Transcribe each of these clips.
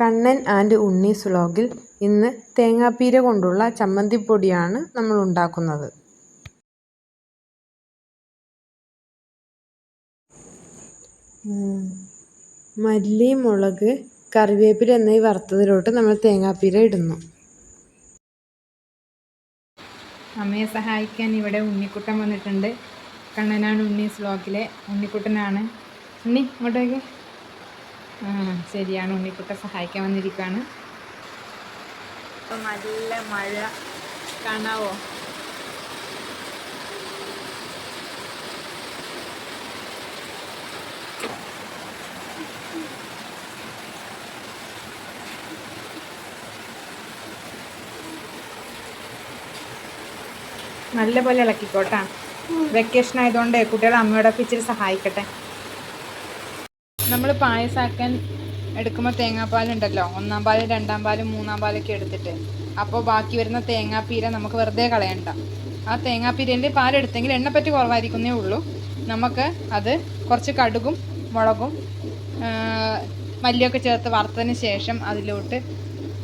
Kannan and ഉണ്ണീസ് വ്ളോഗിൽ ഇന്ന് തേങ്ങാപ്പീര കൊണ്ടുള്ള ചമ്മന്തിപ്പൊടിയാണ് നമ്മൾ ഉണ്ടാക്കുന്നത്. മല്ലി മുളക് കറിവേപ്പില എന്നീ വറുത്തതിലോട്ട് നമ്മൾ തേങ്ങാപ്പീര ഇടുന്നു. അമ്മയെ സഹായിക്കാൻ ഇവിടെ ഉണ്ണിക്കുട്ടൻ വന്നിട്ടുണ്ട്. കണ്ണനാണ് ഉണ്ണീസ് വ്ളോഗിലെ ഉണ്ണിക്കുട്ടനാണ്. ഉണ്ണി ഇങ്ങോട്ടേക്ക്. ശരിയാണ്. ഉണ്ണിക്കുട്ട സഹായിക്കാൻ വന്നിരിക്കുകയാണ് നല്ല മഴ. കാണാവോ? നല്ല പോലെ ഇളക്കിക്കോട്ടാ. വെക്കേഷൻ ആയതുകൊണ്ട് കുട്ടികളെ അമ്മയോടൊക്കെ ഇച്ചിരി സഹായിക്കട്ടെ. നമ്മൾ പായസാക്കാൻ എടുക്കുമ്പോൾ തേങ്ങാപ്പാലുണ്ടല്ലോ. ഒന്നാം പാലും രണ്ടാം പാലും മൂന്നാം പാലൊക്കെ എടുത്തിട്ട്. അപ്പോൾ ബാക്കി വരുന്ന തേങ്ങാപ്പീര നമുക്ക് വെറുതെ കളയണ്ട. ആ തേങ്ങാപ്പീരയിൽ പാലെടുത്തെങ്കിൽ എണ്ണപ്പറ്റി കുറവായിരിക്കുന്നേ ഉള്ളൂ. നമുക്ക് അത് കുറച്ച് കടുകും മുളകും മല്ലിയൊക്കെ ചേർത്ത് വറുത്തതിന് ശേഷം അതിലോട്ട്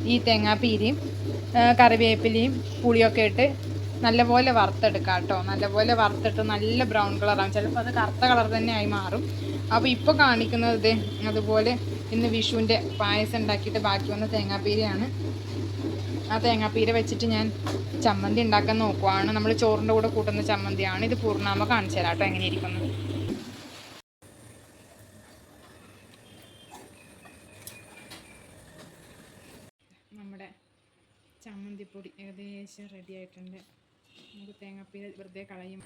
ഈ തേങ്ങാപ്പീരയും കറിവേപ്പിലയും പുളിയൊക്കെ ഇട്ട് നല്ലപോലെ വറുത്തെടുക്കാം കേട്ടോ. നല്ലപോലെ വറുത്തിട്ട് നല്ല ബ്രൗൺ കളറാകും ചിലപ്പോൾ അത് കറുത്ത കളർ തന്നെ ആയി മാറും. അപ്പോൾ ഇപ്പോൾ കാണിക്കുന്നത് അതുപോലെ ഇന്ന് വിഷുവിന്റെ പായസം ഉണ്ടാക്കിയിട്ട് ബാക്കി വന്ന തേങ്ങാപ്പീരയാണ്. ആ തേങ്ങാപ്പീര വെച്ചിട്ട് ഞാൻ ചമ്മന്തി ഉണ്ടാക്കാൻ നോക്കുവാണ്. നമ്മൾ ചോറിന്റെ കൂടെ കൂട്ടുന്ന ചമ്മന്തിയാണ്. ഇത് പൂർണാമ കാണിച്ചു തരാം കേട്ടോ എങ്ങനെ ഇരിക്കുന്നു നമ്മുടെ ചമ്മന്തിപ്പൊടി ഏകദേശം റെഡി ആയിട്ടുണ്ട്. നമുക്ക് തേങ്ങാപ്പീര വെറുതെ കളയും.